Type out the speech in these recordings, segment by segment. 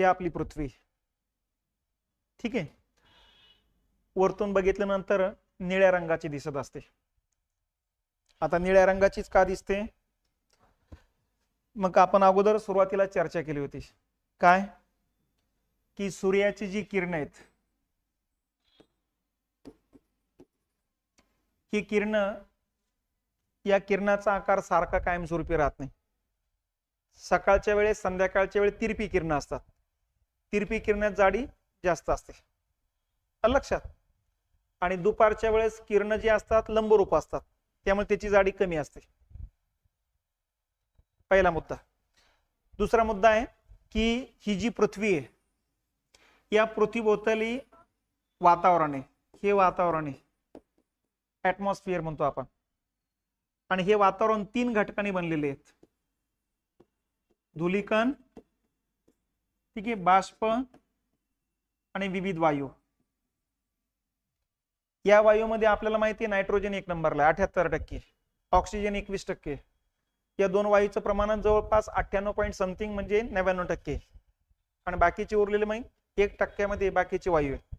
ही आपली पृथ्वी. ठीक आहे? वरतून बघितल्यानंतर निळ्या रंगाची दिसत असते. आता निळ्या रंगाचीच का दिसते? मग आपण अगोदर सुरुवातीला चर्चा केली होती. काय? की सूर्याची जी किरण आहेत ही किरण या किरणाचा आकार सारखा कायमस्वरूपी राहत नाही. सकाळच्या वेळेस संध्याकाळच्या वेळेस तिरपी किरण असतात. तिरपी किरणात जाडी जास्त असते. लक्षात. आणि दुपारच्या वेळेस किरण जी असतात लंबरूप असतात. त्यामुळे त्याची जाडी कमी असते. पहिला मुद्दा. दुसरा मुद्दा आहे की ही जी पृथ्वी आहे या पृथ्वीभोवताली वातावरण आहे. हे वातावरण आहे. ॲटमॉस्फिअर म्हणतो आपण. आणि हे वातावरण तीन घटकांनी बनलेले आहेत. धुलीकण ठीक आहे? बाष्प आणि विविध वायू. या वायूमध्ये आपल्याला माहिती आहे नायट्रोजन एक नंबरला अठ्याहत्तर टक्के. ऑक्सिजन एकवीस टक्के. या दोन वायूचं प्रमाण जवळपास अठ्ठ्याण्णव पॉईंट समथिंग म्हणजे नव्याण्णव टक्के. आणि बाकीचे उरलेले मग एक टक्क्यामध्ये बाकीचे वायू आहे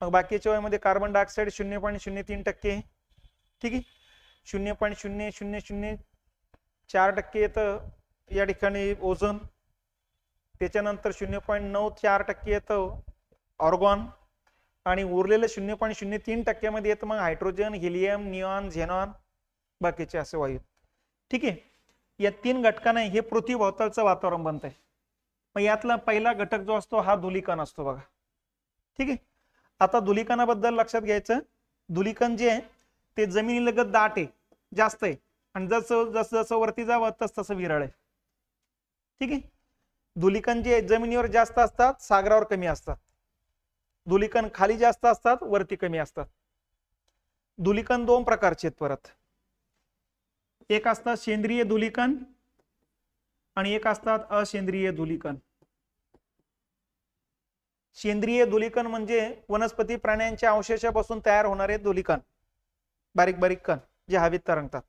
मग बाकीच्या वायूमध्ये कार्बन डायऑक्साईड शून्य पॉईंट शून्य तीन टक्के. ठीक आहे? शून्य पॉईंट शून्य शून्य शून्य चार टक्के येतं. या ठिकाणी ओझोन त्याच्यानंतर शून्य पॉईंट नऊ चार टक्के येतं ऑर्गॉन आणि उरलेलं शून्य पॉईंट शून्य तीन टक्क्यामध्ये येतं मग हायड्रोजन हिलियम निऑन झेनॉन बाकीचे असे वायू. ठीक आहे? या तीन घटकाने हे पृथ्वी भोवतालचं वातावरण बनत आहे मग यातला पहिला घटक जो असतो हा धुलिकण असतो बघा. ठीक आहे? आता धुलिकणाबद्दल लक्षात घ्यायचं. धुलीकण जे आहे ते जमिनीलगत दाट आहे जास्त आहे. आणि जसं जसं जसं वरती जावं तस तसं विरळ आहे. ठीक आहे? धुलिकण जे जमिनीवर जास्त असतात सागरावर कमी असतात. धुलिकण खाली जास्त असतात वरती कमी असतात. धुलिकण दोन प्रकारचे आहेत परत. एक असतात सेंद्रिय धुलिकण आणि एक असतात असेंद्रिय धुलिकण. सेंद्रिय धुलिकण म्हणजे वनस्पती प्राण्यांच्या अवशेषापासून तयार होणारे धुलिकण. बारीक बारीक कण जे हवेत तरंगतात.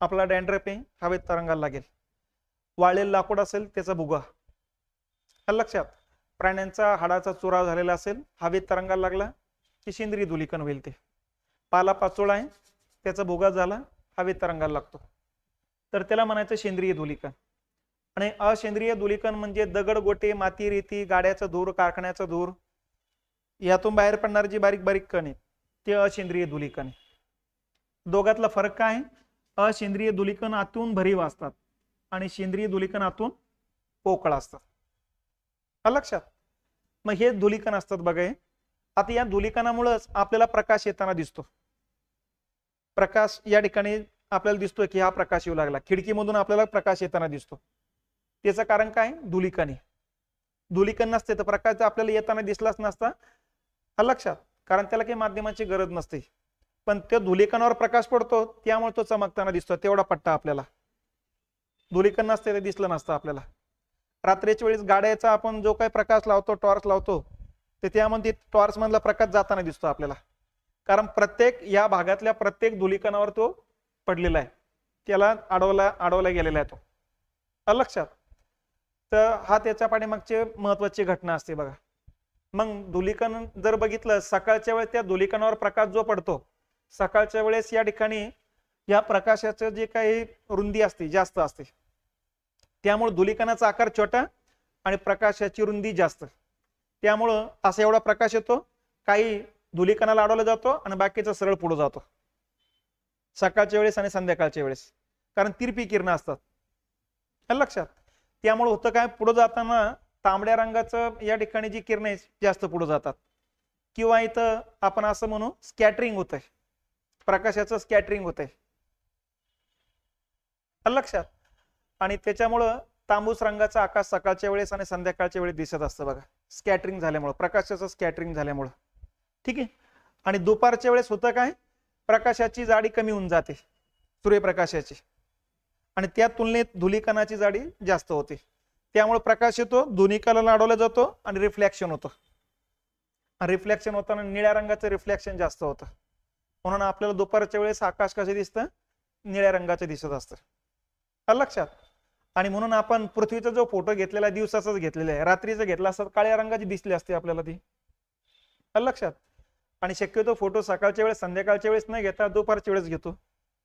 आपला डॅन्ड्रप आहे हवेत तरंगायला लागेल. वाळलेलं लाकूड असेल त्याचा भुगा. लक्षात प्राण्यांचा हाडाचा चुरा झालेला असेल हवेत तरंगायला लागला की सेंद्रिय धुलीकण होईल ते. पाला पाचोळा आहे त्याचा भुगा झाला हवेत तरंगायला लागतो. तर त्याला म्हणायचं सेंद्रिय धुलीकण. आणि असेंद्रिय धुलीकण म्हणजे दगड गोटे माती रेती गाड्याचा धूर कारखान्याचा धूर यातून बाहेर पडणारे जे बारीक बारीक कण आहेत ते असेंद्रिय धुलीकण आहे दोघातला फरक काय असेंद्रिय धुलीकण आतून भरीव असतात आणि सेंद्रिय धुलीकण आतून पोकळ असतात. लक्षात. मग हे धुलिकण असतात बघा हे. आता या धुलिकणामुळेच आपल्याला प्रकाश येताना दिसतो. प्रकाश या ठिकाणी आपल्याला दिसतोय की हा प्रकाश येऊ लागला. खिडकीमधून आपल्याला प्रकाश येताना दिसतो. त्याचं कारण काय? धुलीकण धुलिकण नसते तर प्रकाश आपल्याला येताना दिसलाच नसता. हा लक्षात. कारण त्याला काही माध्यमाची गरज नसते. पण त्या धुलिकणावर प्रकाश पडतो त्यामुळे तो चमकताना दिसतो. तेवढा पट्टा आपल्याला. धुलिकण नसते ते दिसलं नसतं आपल्याला. रात्रीच्या वेळेस गाड्याचा आपण जो काही प्रकाश लावतो टॉर्च लावतो ते त्यामध्ये टॉर्च मधला प्रकाश जाताना दिसतो आपल्याला. कारण प्रत्येक या भागातल्या प्रत्येक धुलीकणावर तो पडलेला आहे. त्याला अडवला अडवला गेलेला आहे तो. लक्षात. तर हा त्याच्या पाठीमागचे महत्वाची घटना असते बघा. मग धुलीकण जर बघितलं सकाळच्या वेळेस त्या धुलीकणावर प्रकाश जो पडतो सकाळच्या वेळेस या ठिकाणी या प्रकाशाचं जे काही रुंदी असते जास्त असते त्यामुळे धुलिकणाचा आकार छोटा आणि प्रकाशाची रुंदी जास्त. त्यामुळं असा एवढा प्रकाश येतो काही धुलिकणाला अडवला जातो आणि बाकीचा सरळ पुढे जातो. सकाळच्या वेळेस आणि संध्याकाळच्या वेळेस. कारण तिरपी किरणं असतात. लक्षात. त्यामुळे होतं काय पुढे जाताना तांबड्या रंगाचं या ठिकाणी जी किरण आहे जास्त पुढे जातात. किंवा इथं आपण असं म्हणू स्कॅटरिंग होत आहे प्रकाशाचं स्कॅटरिंग होत आहे लक्षात. आणि त्याच्यामुळं तांबूस रंगाचा आकाश सकाळच्या वेळेस आणि संध्याकाळच्या वेळेस दिसत असतं बघा. स्कॅटरिंग झाल्यामुळं प्रकाशाचं स्कॅटरिंग झाल्यामुळं. ठीक आहे? आणि दुपारच्या वेळेस होतं काय? प्रकाशाची जाडी कमी होऊन जाते सूर्यप्रकाशाची. आणि त्या तुलनेत धुलीकणाची जाडी जास्त होते. त्यामुळे प्रकाश येतो दोन्ही कला अडवला जातो आणि रिफ्लेक्शन होतं. रिफ्लेक्शन होताना निळ्या रंगाचं रिफ्लेक्शन जास्त होतं. म्हणून आपल्याला दुपारच्या वेळेस आकाश कसं दिसतं? निळ्या रंगाचं दिसत असतं. लक्षात आणि म्हणून आपण पृथ्वीचा जो फोटो घेतलेला आहे, दिवसाचाच घेतलेला आहे. रात्रीचा घेतला असतात काळ्या रंगाची दिसली असते आपल्याला ती. लक्षात? आणि शक्यतो फोटो सकाळच्या वेळेस संध्याकाळच्या वेळेस न घेता दुपारच्या वेळेस घेतो.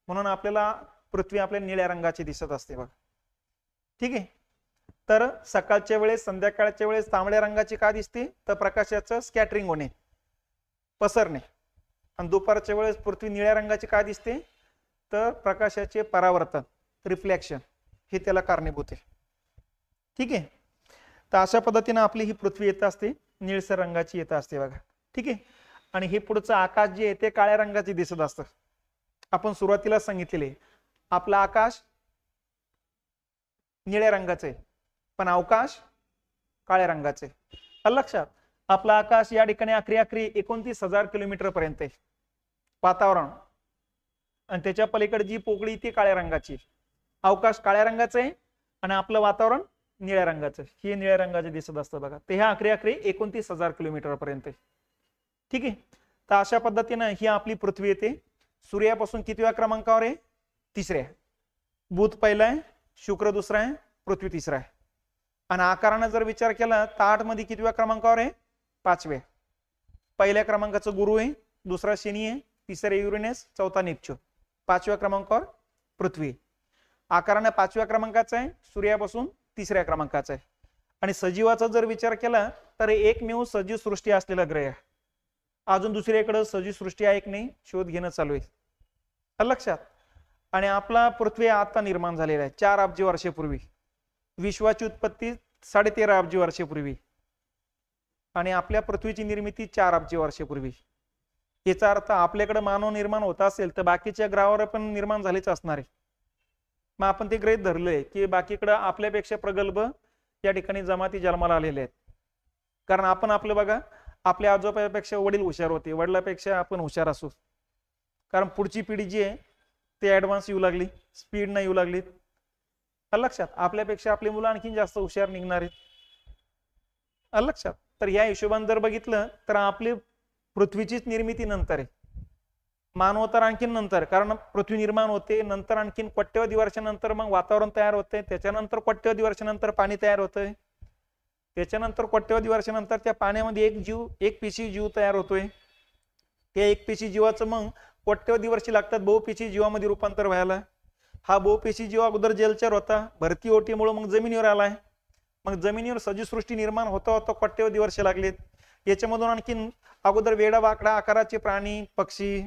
म्हणून आपल्याला पृथ्वी आपल्या निळ्या रंगाची दिसत असते बघा. ठीक आहे? तर सकाळच्या वेळेस संध्याकाळच्या वेळेस तांबड्या रंगाची का दिसते? तर प्रकाशाचं स्कॅटरिंग होणे. पसरणे. आणि दुपारच्या वेळेस पृथ्वी निळ्या रंगाची का दिसते? तर प्रकाशाचे परावर्तन रिफ्लेक्शन हे त्याला कारणीभूत आहे. ठीक आहे? तर अशा पद्धतीनं आपली ही पृथ्वी येत असते निळसर रंगाची येत असते बघा. ठीक आहे? आणि हे पुढचं आकाश जे आहे ते काळ्या रंगाचे दिसत असतं. आपण सुरुवातीला सांगितलेले आपला आकाश निळ्या रंगाचं आहे पण अवकाश काळ्या रंगाचे लक्षात आपला आकाश या ठिकाणी आखरी आखरी एकोणतीस हजार किलोमीटर पर्यंत आहे. वातावरण. आणि त्याच्या पलीकडे जी पोकळी ती काळ्या रंगाची आहे. अवकाश काळ्या रंगाचं आहे आणि आपलं वातावरण निळ्या रंगाचं आहे. हे निळ्या रंगाचे दिसत असतं बघा. ते ह्या आखरी आखरी एकोणतीस हजार किलोमीटर पर्यंत ठीक आहे? तर अशा पद्धतीनं ही आपली पृथ्वी येते. सूर्यापासून कितव्या क्रमांकावर आहे? तिसऱ्या बुध पहिला आहे शुक्र दुसरा आहे पृथ्वी तिसरा आहे. आणि आकारानं जर विचार केला तर आठमध्ये कितव्या क्रमांकावर आहे? पाचव्या पहिल्या क्रमांकाचं गुरु आहे दुसरा शनी आहे तिसरा युरिनेस चौथा नेपच्यू पाचव्या क्रमांकावर पृथ्वी आहे. आकारानं पाचव्या क्रमांकाचा आहे सूर्यापासून तिसऱ्या क्रमांकाचा आहे. आणि सजीवाचा जर विचार केला तर एकमेव सजीव सृष्टी असलेला ग्रह. आहे अजून दुसरीकडे सजीव सृष्टी आहे की नाही शोध घेणं चालू आहे. लक्षात. आणि आपला पृथ्वी आता निर्माण झालेला आहे चार अब्ज वर्षेपूर्वी. विश्वाची उत्पत्ती साडेतेरा अब्ज वर्षेपूर्वी. आणि आपल्या पृथ्वीची निर्मिती चार अब्ज वर्षेपूर्वी. याचा अर्थ आपल्याकडे मानव निर्माण होत असेल तर बाकीच्या ग्रहावर पण निर्माण झालेच असणार आहे. मग आपण ते गृहीत धरलोय की बाकीकडं आपल्यापेक्षा प्रगल्भ या ठिकाणी जमाती जन्माला आलेले आहेत. कारण आपण आपलं बघा आपल्या आजोबापेक्षा वडील हुशार होते वडिलापेक्षा आपण हुशार असू. कारण पुढची पिढी जी आहे ते ऍडव्हान्स येऊ लागली स्पीड नाही येऊ लागली. लक्षात आपल्यापेक्षा आपली मुलं आणखीन जास्त हुशार निघणार आहेत. लक्षात तर या हिशोबाने जर बघितलं तर आपली पृथ्वीचीच निर्मिती नंतर आहे. मानव तर आणखीन नंतर. कारण पृथ्वी निर्माण होते नंतर आणखीन कोट्यवधी वर्षानंतर मग वातावरण तयार होते त्याच्यानंतर कोट्यवधी वर्षानंतर पाणी तयार होतंय त्याच्यानंतर कोट्यवधी वर्षानंतर त्या पाण्यामध्ये एक जीव एक पेशी जीव तयार होतोय. त्या एक पेशी जीवाचं मग कोट्यवधी वर्षी लागतात बहुपेशी जीवामध्ये रूपांतर व्हायला. हा बहुपेशी जीव अगोदर जलचर होता. भरती ओटीमुळे मग जमिनीवर आलाय. मग जमिनीवर सजीसृष्टी निर्माण होता होता कोट्यवधी वर्ष लागलेत. याच्यामधून आणखीन अगोदर वेडा वाकडा आकाराचे प्राणी पक्षी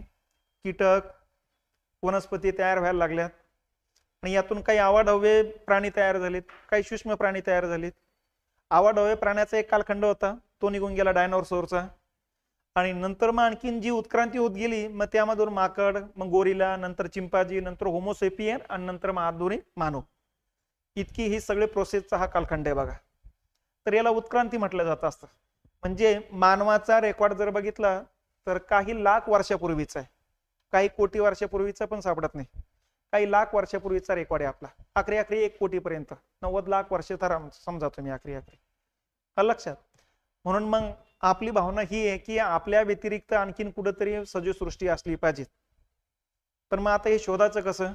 कीटक वनस्पती तयार व्हायला लागल्यात. आणि यातून काही आवाढव्य प्राणी तयार झालेत काही सूक्ष्म प्राणी तयार झालेत. आवाढव्य प्राण्याचा एक कालखंड होता तो निघून गेला डायनोसोरचा. आणि नंतर मग आणखीन जी उत्क्रांती होत गेली मग त्यामधून माकड मग गोरिला नंतर चिंपाजी नंतर होमोसेपियन आणि नंतर मग आधुनिक मानव. इतकी ही सगळे प्रोसेसचा हा कालखंड आहे बघा. तर याला उत्क्रांती म्हटलं जात असतं. म्हणजे मानवाचा रेकॉर्ड जर बघितला तर काही लाख वर्षापूर्वीचा आहे. काही कोटी वर्षापूर्वीचा पण सापडत नाही. काही लाख वर्षापूर्वीचा रेकॉर्ड आहे आपला. आखरी आखरी एक कोटीपर्यंत. नव्वद लाख वर्ष तर समजा तुम्ही आखरी आखरी. आलं लक्षात? म्हणून मग आपली भावना ही आहे की आपल्या व्यतिरिक्त आणखीन कुठंतरी सजीवसृष्टी असली पाहिजे पण मग आता हे शोधाचं कसं?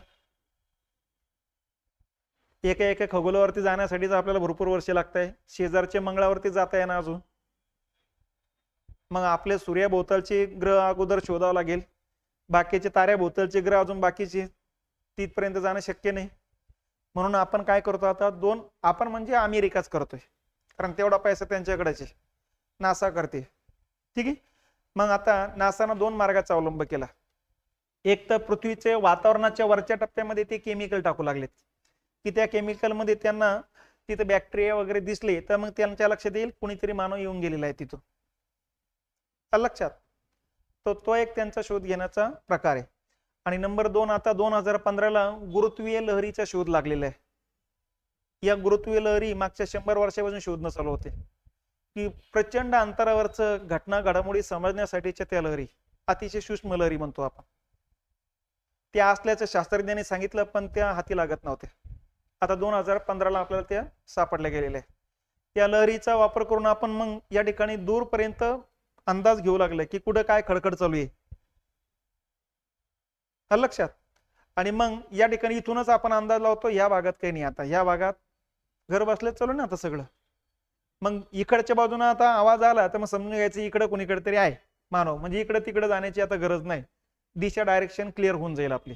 एका एका खगोलावरती जाण्यासाठीच आपल्याला भरपूर वर्ष लागत आहे शेजारच्या मंगळावरती जाता येणार अजून. मग आपल्या सूर्याभोवतालचे ग्रह अगोदर शोधावं लागेल. बाकीचे ताऱ्या ताऱ्याभोवतालचे ग्रह अजून बाकीचे तिथपर्यंत जाणं शक्य नाही. म्हणून आपण काय करतो आता? दोन आपण म्हणजे अमेरिकाच करतोय. कारण तेवढा पैसा त्यांच्याकडेच आहे. नासा करते. ठीक आहे? मग आता नासानं दोन मार्गाचा अवलंब केला. एक तर पृथ्वीचे वातावरणाच्या वरच्या टप्प्यामध्ये ते केमिकल टाकू लागलेत. की त्या केमिकलमध्ये त्यांना तिथे बॅक्टेरिया वगैरे दिसले तर मग त्यांच्या लक्षात येईल कुणीतरी मानव येऊन गेलेला आहे तिथून लक्षात. तो तो एक त्यांचा शोध घेण्याचा प्रकार आहे. आणि नंबर दोन आता दोन हजार पंधराला गुरुत्वीय लहरीचा शोध लागलेला आहे. या गुरुत्वीय लहरी मागच्या शंभर वर्षापासून शोधणं चालू होते. की प्रचंड अंतरावरचं घटना घडामोडी समजण्यासाठीच्या त्या लहरी अतिशय सूक्ष्म लहरी म्हणतो आपण. त्या असल्याचं शास्त्रज्ञांनी सांगितलं पण त्या हाती लागत नव्हत्या. आता दोन हजार पंधराला आपल्याला त्या सापडल्या गेलेल्या आहे या लहरीचा वापर करून आपण मग या ठिकाणी दूरपर्यंत अंदाज घेऊ लागले की कुठं काय खडखड चालू आहे. लक्षात? आणि मग या ठिकाणी इथूनच आपण अंदाज लावतो या भागात काही नाही आता. या भागात घर बसल्याच चालू ना आता सगळं. मग इकडच्या बाजूने आता आवाज आला तर मग समजून घ्यायचं इकडं कुणीकडे तरी आहे. मानव म्हणजे इकडे तिकडे जाण्याची आता गरज नाही. दिशा डायरेक्शन क्लिअर होऊन जाईल आपली.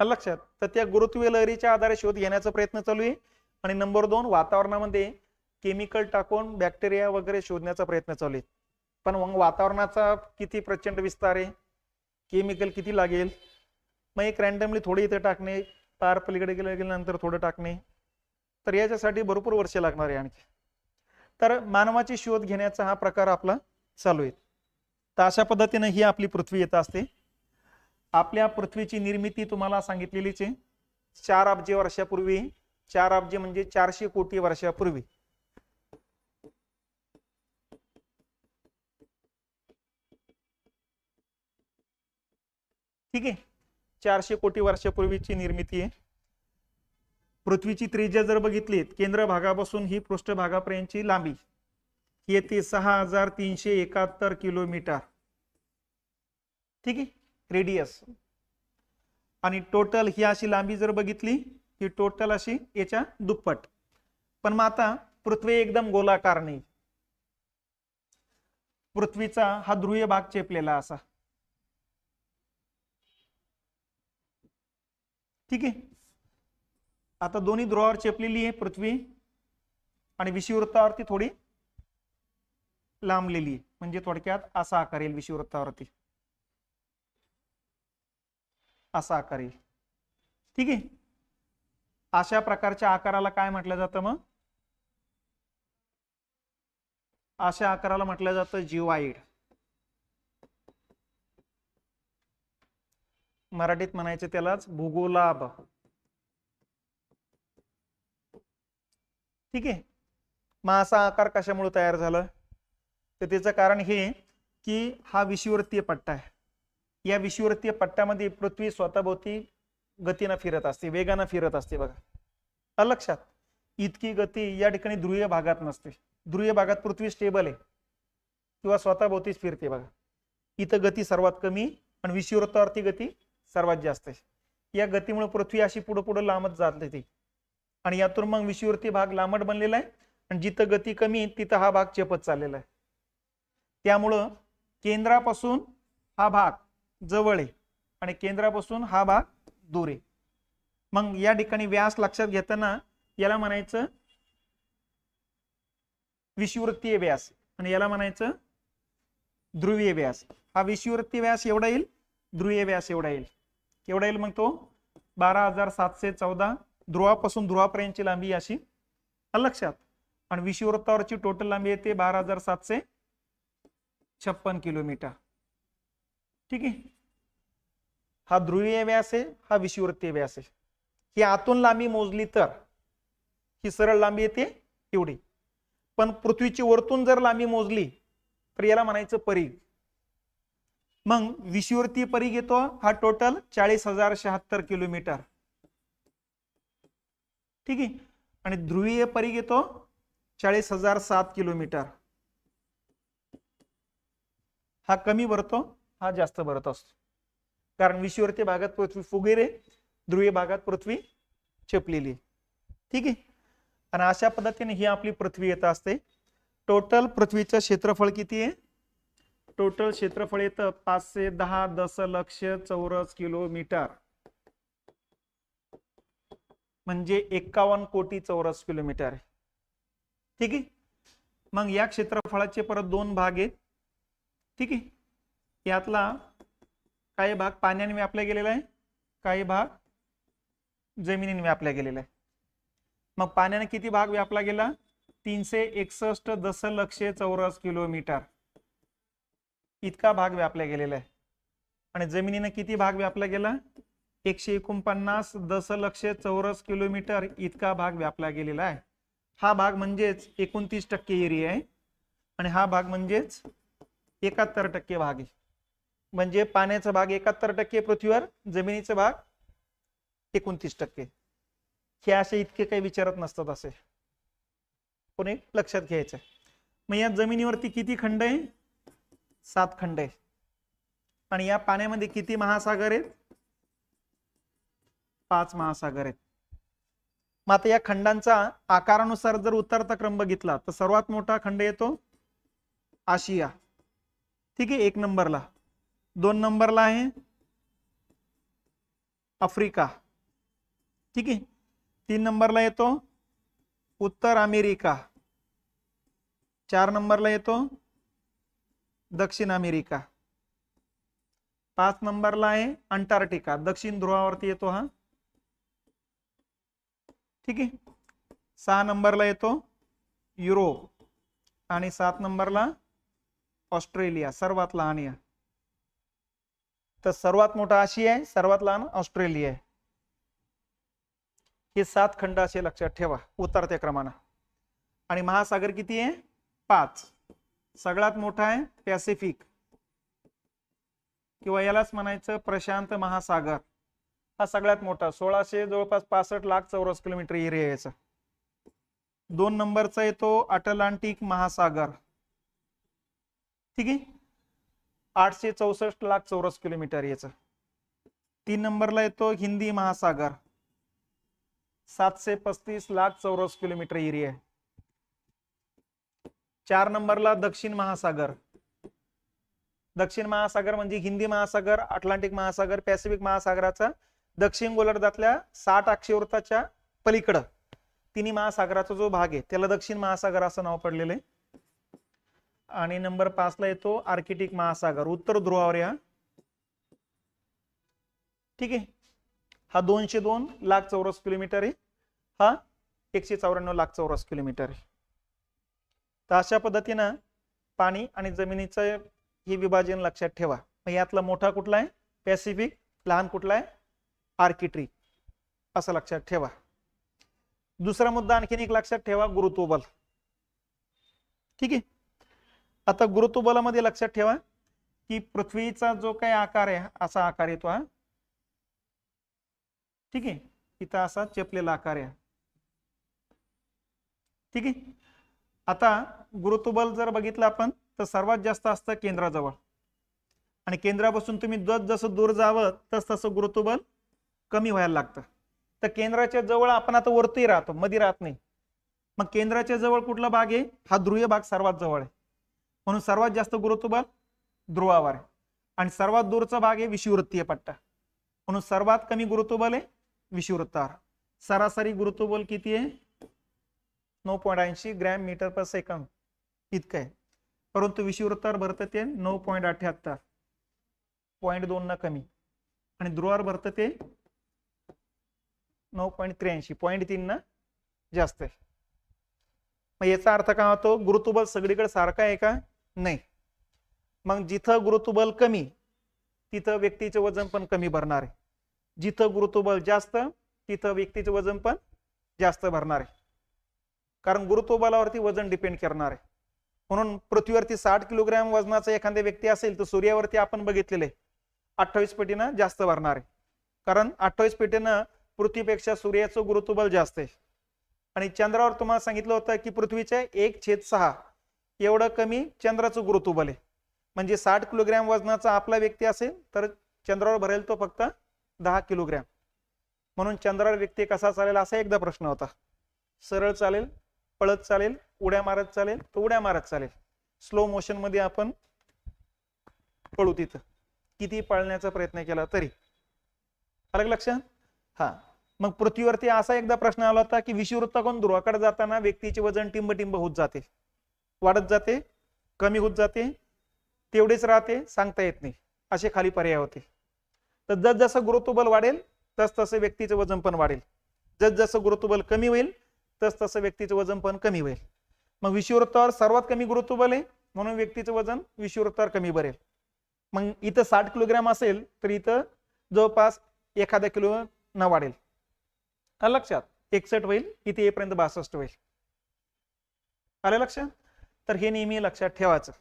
लक्षात? तर त्या गुरुत्वीय लहरीच्या आधारे शोध घेण्याचा प्रयत्न चालू आहे. आणि नंबर दोन वातावरणामध्ये केमिकल टाकून बॅक्टेरिया वगैरे शोधण्याचा प्रयत्न चालू आहे. पण मग वातावरणाचा किती प्रचंड विस्तार आहे केमिकल किती लागेल? मग एक रॅन्डमली थोडे इथं टाकणे पार पलीकडे गेलं गेल्यानंतर थोडं टाकणे. तर याच्यासाठी भरपूर वर्षे लागणार आहे आणखी. तर मानवाची शोध घेण्याचा हा प्रकार आपला चालू आहे. तर अशा पद्धतीने ही आपली पृथ्वी येत असते. आपल्या पृथ्वीची निर्मिती तुम्हाला सांगितलेलीच आहे. चार अब्जे वर्षापूर्वी चार अब्जे म्हणजे चारशे कोटी वर्षापूर्वी. ठीक आहे? चारशे कोटी वर्षापूर्वीची निर्मिती आहे. पृथ्वीची त्रिज्या जर बघितली केंद्र भागापासून ही पृष्ठभागापर्यंतची लांबी ही येते सहा हजार तीनशे एकाहत्तर किलोमीटर. ठीक आहे? रेडियस आणि टोटल ही अशी लांबी जर बघितली ही टोटल अशी याच्या दुप्पट. पण मग आता पृथ्वी एकदम गोलाकार नाही. पृथ्वीचा हा ध्रुवीय भाग चेपलेला असा. ठीक आहे? आता दोन्ही ध्रुवावर चेपलेली आहे पृथ्वी आणि विषुवृत्तावरती थोडी लांबलेली आहे. म्हणजे थोडक्यात असा आकार येईल विषुवृत्तावरती असा आकार येईल. ठीक आहे? अशा प्रकारच्या आकाराला काय म्हटलं जातं मग? अशा आकाराला म्हटलं जातं जिवाईड मराठीत म्हणायचं त्यालाच भूगोलाभ. ठीक आहे. मग असा आकार कशामुळे तयार झाला? तर त्याचं कारण हे की हा विषुवृत्तीय पट्टा आहे. या विषुवृत्तीय पट्ट्यामध्ये पृथ्वी स्वतःभोवती गतीनं फिरत असते वेगानं फिरत असते बघा. अलक्षात लक्षात इतकी गती या ठिकाणी ध्रुवीय भागात नसते. ध्रुवीय भागात पृथ्वी स्टेबल आहे. किंवा स्वतःभोवतीच फिरते बघा. इथं गती सर्वात कमी आणि विषुवृत्तावरती गती सर्वात जास्त या गतीमुळे पृथ्वी अशी पुढं पुढं लांबत जात ती. आणि यातून मग विषुवृत्ती भाग लांबट बनलेला आहे. आणि जिथं गती कमी तिथं हा भाग चेपत चाललेला आहे. त्यामुळं केंद्रापासून हा भाग जवळ आहे आणि केंद्रापासून हा भाग दूर आहे. मग या ठिकाणी व्यास लक्षात घेताना याला म्हणायचं विषुवृत्तीय व्यास आणि याला म्हणायचं ध्रुवीय व्यास हा विषुवृत्तीय व्यास एवढा येईल ध्रुवीय व्यास एवढा येईल. केवढा येईल मग तो? बारा हजार सातशे चौदा ध्रुवापासून ध्रुवापर्यंतची लांबी अशी? लक्षात. आणि विषुवृत्तावरची टोटल लांबी येते बारा हजार सातशे छप्पन किलोमीटर. ठीक आहे? हा ध्रुवीय व्यास आहे हा विषुवृत्तीय व्यास आहे. ही आतून लांबी मोजली तर ही सरळ लांबी येते एवढी. पण पृथ्वीची वरतून जर लांबी मोजली तर याला म्हणायचं परीघ मग विषुवर्ती परी घेतो हा टोटल चाळीस हजार शहात्तर किलोमीटर. ठीक आहे? आणि ध्रुवीय परी घेतो चाळीस हजार सात किलोमीटर. हा कमी भरतो हा जास्त भरत असतो. कारण विषुवर्ती भागात पृथ्वी फुगेरे ध्रुवीय भागात पृथ्वी छपलेली. ठीक आहे? आणि अशा पद्धतीने ही आपली पृथ्वी येत असते. टोटल पृथ्वीचं क्षेत्रफळ किती आहे? टोटल क्षेत्रफळ येतं पाचशे दहा दशलक्ष चौरस किलोमीटर. म्हणजे एक्कावन्न कोटी चौरस किलोमीटर ठीक आहे? मग या क्षेत्रफळाचे परत दोन भाग आहेत. ठीक आहे? यातला काही भाग पाण्याने व्यापला गेलेला आहे. काही भाग जमिनीने व्यापला गेलेला आहे. मग पाण्याने किती भाग व्यापला गेला? तीनशे एकसष्ट दशलक्ष चौरस किलोमीटर. इतका भाग व्यापला गेलेला आहे. आणि जमिनीनं किती भाग व्यापला गेला? एकशे एकोणपन्नास दशलक्ष चौरस किलोमीटर इतका भाग व्यापला गेलेला आहे. हा भाग म्हणजेच एकोणतीस टक्के एरिया आहे. आणि हा भाग म्हणजेच एकाहत्तर टक्के भाग आहे. म्हणजे पाण्याचा भाग एकाहत्तर टक्के पृथ्वीवर जमिनीचा भाग एकोणतीस टक्के. हे असे इतके काही विचारत नसतात असे. कोणी लक्षात घ्यायचं मग या जमिनीवरती किती खंड आहे? सात खंड. आहे आणि या पाण्यामध्ये किती महासागर आहेत? पाच महासागर आहेत. मग आता या खंडांचा आकारानुसार जर उतरता क्रम बघितला तर सर्वात मोठा खंड येतो आशिया. ठीक आहे एक नंबरला. दोन नंबरला आहे आफ्रिका. ठीक आहे तीन नंबरला येतो उत्तर अमेरिका. चार नंबरला येतो दक्षिण अमेरिका. पाच नंबरला आहे अंटार्क्टिका. दक्षिण ध्रुवावरती येतो हा. ठीक आहे. सहा नंबरला येतो युरोप आणि सात नंबरला ऑस्ट्रेलिया. सर्वात लहान या. तर सर्वात मोठा आशिया आहे सर्वात लहान ऑस्ट्रेलिया आहे. हे सात खंड असे लक्षात ठेवा. उतरत्या क्रमानं. आणि महासागर किती आहे? पाच. सगळ्यात मोठा आहे पॅसिफिक. किंवा यालाच म्हणायचं प्रशांत महासागर. हा सगळ्यात मोठा सोळाशे जवळपास पासष्ट लाख चौरस किलोमीटर एरिया याचा. दोन नंबरचा येतो अटलांटिक महासागर. ठीक आहे? आठशे चौसष्ट लाख चौरस किलोमीटर याचा. तीन नंबरला येतो हिंदी महासागर. सातशे पस्तीस लाख चौरस किलोमीटर एरिया आहे. चार नंबरला दक्षिण महासागर. दक्षिण महासागर म्हणजे हिंदी महासागर अटलांटिक महासागर पॅसिफिक महासागराचा दक्षिण गोलार्धातल्या साठ अक्षवृत्ताच्या पलीकडं. तिन्ही महासागराचा जो भाग आहे त्याला दक्षिण महासागर असं नाव पडलेलं आहे. आणि नंबर पाचला येतो आर्किटिक महासागर उत्तर ध्रुवावर या. ठीक आहे. हा दोनशे दोन लाख चौरस किलोमीटर आहे. हा एकशे चौऱ्याण्णव लाख चौरस किलोमीटर आहे. तर अशा पद्धतीनं पाणी आणि जमिनीचं हे विभाजन लक्षात ठेवा. मग यातला मोठा कुठला आहे? पॅसिफिक लहान कुठला आहे? आर्किट्री असं लक्षात ठेवा. दुसरा मुद्दा आणखीन एक लक्षात ठेवा गुरुत्वबल. ठीक आहे? आता गुरुत्वबलामध्ये लक्षात ठेवा की पृथ्वीचा जो काही आकार आहे असा आकार येतो हा. ठीक आहे? इथं असा चेपलेला आकार आहे. ठीक आहे? आता गुरुत्वबल जर बघितलं आपण तर सर्वात जास्त असतं केंद्राजवळ. आणि केंद्रापासून तुम्ही जस जसं दूर जावं तस तसं गुरुत्वबल कमी व्हायला लागतं. तर केंद्राच्या जवळ आपण आता वरती राहतो मध्ये राहत नाही. मग केंद्राच्या जवळ कुठला भाग आहे? हा ध्रुवीय भाग सर्वात जवळ आहे. म्हणून सर्वात जास्त गुरुत्वबल ध्रुवावर आहे. आणि सर्वात दूरचा भाग आहे विषुवृत्तीय पट्टा. म्हणून सर्वात कमी गुरुत्वबल आहे विषुवृत्तावर सरासरी गुरुत्वबल किती आहे? नऊ पॉईंट ऐंशी ग्रॅम मीटर पर सेकंद. इतकं आहे. परंतु विषुवृत्तावर भरतं ते नऊ पॉईंट अठ्याहत्तर. पॉईंट दोन न कमी. आणि ध्रुवावर भरतं ते नऊ पॉईंट त्र्याऐंशी. पॉईंट तीन न जास्त आहे. मग याचा अर्थ काय होतो? गुरुत्वबल सगळीकडे सारखं आहे का? नाही. मग जिथं गुरुत्वबल कमी तिथं व्यक्तीचं वजन पण कमी भरणार आहे. जिथं गुरुत्वबल जास्त तिथं व्यक्तीचं वजन पण जास्त भरणार आहे. कारण गुरुत्वबलावरती वजन डिपेंड करणार. आहे म्हणून पृथ्वीवरती साठ किलोग्रॅम वजनाचा एखादा व्यक्ती असेल तर सूर्यावरती आपण बघितलेले अठ्ठावीस पेटीनं जास्त भरणार. आहे कारण अठ्ठावीस पेटीनं पृथ्वीपेक्षा सूर्याचं गुरुत्वबल जास्त आहे. आणि चंद्रावर तुम्हाला सांगितलं होतं की पृथ्वीच्या एक छेद सहा एवढं कमी चंद्राचं गुरुत्वबल आहे. म्हणजे साठ किलोग्रॅम वजनाचा आपला व्यक्ती असेल तर चंद्रावर भरेल तो फक्त दहा किलोग्रॅम म्हणून चंद्रावर व्यक्ती कसा चालेल असा एकदा प्रश्न होता. सरळ चालेल पळत चालेल उड्या मारत चालेल तर उड्या मारत चालेल. स्लो मोशनमध्ये आपण पळू तिथं. किती पळण्याचा प्रयत्न केला तरी. अलग लक्षात हा. मग पृथ्वीवरती असा एकदा प्रश्न आला होता की विषुवृत्ताकडून ध्रुवाकडे जाताना व्यक्तीचे वजन टिंब टिंब होत जाते. वाढत जाते कमी होत जाते तेवढेच राहते सांगता येत नाही. असे खाली पर्याय होते. तर जस जसं गुरुत्वबल वाढेल तस तसं व्यक्तीचं वजन पण वाढेल. जस जसं गुरुत्वबल कमी होईल तस तसं व्यक्तीचं वजन पण कमी होईल. मग विषुवृत्तावर सर्वात कमी गुरुत्वबल आहे म्हणून व्यक्तीचं वजन विषुवृत्तावर कमी भरेल मग इथं साठ किलोग्रॅम असेल तर इथं जवळपास एखादा किलो न वाढेल. आलं लक्षात? एकसठ होईल इथे येईपर्यंत बासष्ट होईल. आलं लक्षात तर हे नेहमी लक्षात ठेवायचं.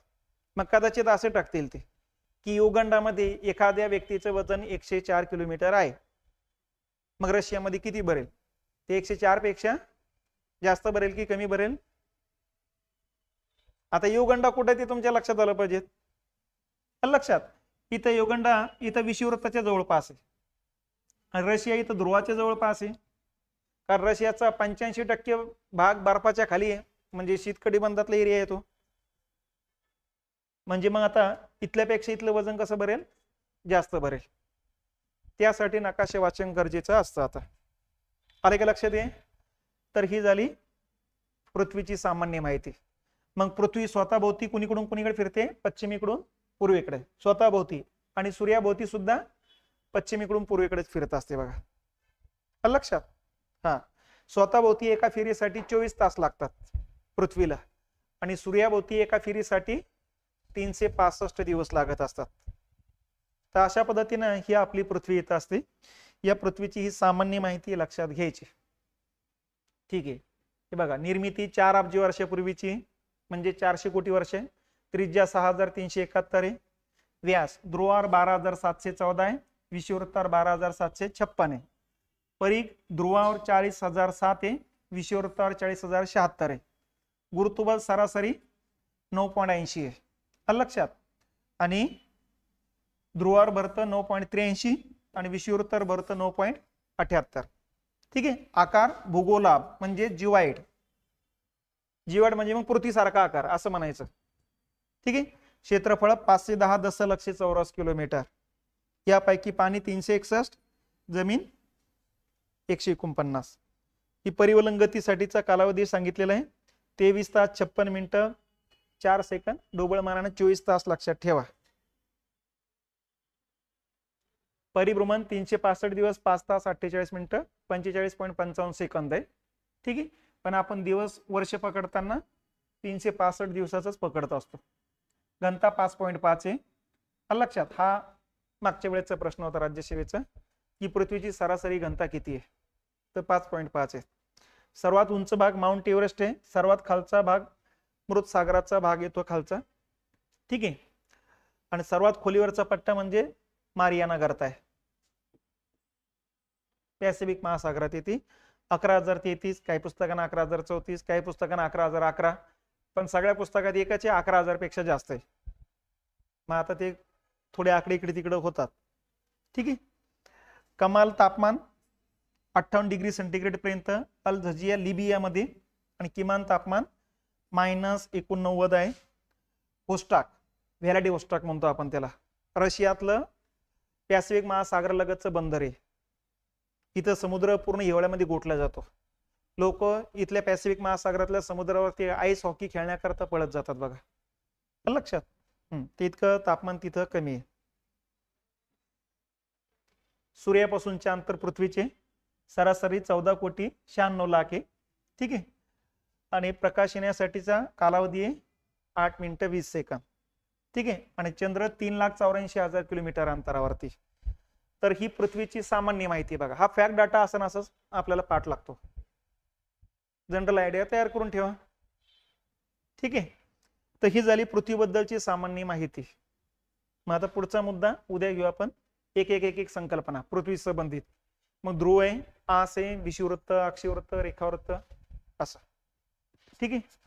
मग कदाचित असे टाकतील ते की युगंडामध्ये एखाद्या व्यक्तीचं वजन एकशे चार किलोमीटर आहे. मग रशियामध्ये किती भरेल ते एकशे चारपेक्षा जास्त भरेल की कमी भरेल? आता युगंडा कुठे ते तुमच्या लक्षात आलं पाहिजे. लक्षात इथं युगंडा इथं विषुवृत्ताच्या जवळपास आहे. रशिया इथं ध्रुवाच्या जवळपास आहे. कारण रशियाचा पंच्याऐंशी टक्के भाग बर्फाच्या खाली आहे. म्हणजे शीतकटिबंधातला एरिया येतो म्हणजे मग आता इथल्यापेक्षा इथलं वजन कसं भरेल? जास्त भरेल. त्यासाठी नकाशे वाचन गरजेचं असतं आता. आले का लक्षात ये तर ही झाली पृथ्वीची सामान्य माहिती. मग पृथ्वी स्वतःभोवती कुणीकडून कुणीकडे फिरते? पश्चिमेकडून पूर्वेकडे. स्वतःभोवती आणि सूर्याभोवती सुद्धा पश्चिमेकडून पूर्वेकडेच फिरत असते बघा. लक्षात? हा. स्वतःभोवती एका फेरीसाठी चोवीस तास लागतात पृथ्वीला. आणि सूर्याभोवती एका फेरीसाठी तीनशे पासष्ट दिवस लागत असतात. तर अशा पद्धतीनं ही आपली पृथ्वी येत असते. या पृथ्वीची ही सामान्य माहिती लक्षात घ्यायची. ठीक आहे. हे बघा निर्मिती चार अब्ज वर्षापूर्वीची म्हणजे चारशे कोटी वर्षे. त्रिज्या सहा हजार तीनशे एकाहत्तर आहे. व्यास ध्रुवार बारा हजार सातशे चौदा आहे. विषुववृत्तावर बारा हजार सातशे छप्पन आहे. परीघ ध्रुवावर चाळीस हजार सात आहे. विषुववृत्तावर चाळीस हजार शहात्तर आहे. गुरुत्वबल सरासरी नऊ पॉईंट ऐंशी आहे. लक्षात? आणि ध्रुवावर भरतं नऊ पॉईंट त्र्याऐंशी आणि विषुववृत्तावर भरतं नऊ पॉईंट अठ्याहत्तर. ठीक आहे? आकार भूगोलाभ म्हणजे जिवाईड. जिवाईट म्हणजे मग पृथ्वीसारखा आकार असं म्हणायचं. ठीक आहे? क्षेत्रफळ पाचशे दहा दशलक्ष चौरस किलोमीटर. यापैकी पाणी तीनशे एकसष्ट जमीन एकशे एकोणपन्नास. ही परिवलन गतीसाठीचा कालावधी सांगितलेला आहे. तेवीस तास छप्पन मिनिटं चार सेकंद डोबळ मानाने चोवीस तास लक्षात ठेवा. परिभ्रमण तीनशे पासष्ट दिवस पाच तास अठ्ठेचाळीस मिनिटं पंचेचाळीस पॉईंट पंचावन्न सेकंद आहे. ठीक आहे? पण आपण दिवस वर्ष पकडताना तीनशे पासष्ट दिवसाचाच पकडत असतो. घनता पाच पॉईंट पाच आहे. लक्षात हा मागच्या वेळेचा प्रश्न होता राज्यसेवेचा की पृथ्वीची सरासरी घनता किती आहे? तर पाच पॉईंट पाच आहे. सर्वात उंच भाग माउंट एव्हरेस्ट आहे. सर्वात खालचा भाग मृत सागराचा भाग येतो खालचा. ठीक आहे? आणि सर्वात खोलीवरचा पट्टा म्हणजे मारियाना गर्ता आहे. पॅसिफिक महासागरात येते अकरा हजार तेहतीस काही पुस्तकांना अकरा हजार चौतीस काही पुस्तकांना अकरा हजार अकरा. पण सगळ्या पुस्तकात एकाचे अकरा हजारपेक्षा जास्त आहे. मग आता ते थोडे आकडे इकडे तिकडे होतात. ठीक आहे? कमाल तापमान अठ्ठावन्न डिग्री सेंटीग्रेड पर्यंत अल झजिया लिबियामध्ये आणि किमान तापमान मायनस एकोणनव्वद आहे. होस्टाक व्हॅलाडी होस्टाक म्हणतो आपण त्याला. रशियातलं पॅसिफिक महासागरालगतचं बंदर आहे. इथं समुद्र पूर्ण हिवाळ्यामध्ये गोठला जातो. लोक इथल्या पॅसिफिक महासागरातल्या समुद्रावरती आईस हॉकी खेळण्याकरता पळत जातात बघा. लक्षात ते इतकं तापमान तिथं कमी आहे. सूर्यापासूनचे अंतर पृथ्वीचे सरासरी चौदा कोटी शहाण्णव लाख आहे. ठीक आहे? आणि प्रकाश येण्यासाठीचा कालावधी आहे आठ मिनिटं वीस सेकंद. ठीक आहे? आणि चंद्र तीन लाख चौऱ्याऐंशी हजार किलोमीटर अंतरावरती. तर ही पृथ्वीची सामान्य माहिती बघा. हा फॅक्ट डाटा असं ना असंच आपल्याला पाठ लागतो. जनरल आयडिया तयार करून ठेवा. ठीक आहे? तर ही झाली पृथ्वीबद्दलची सामान्य माहिती. मग आता पुढचा मुद्दा उद्या घेऊ आपण. एक एक एक एक संकल्पना पृथ्वी संबंधित. मग ध्रुव आहे आस आहे विषुवृत्त अक्षिवृत्त रेखावृत्त असं. ठीक आहे?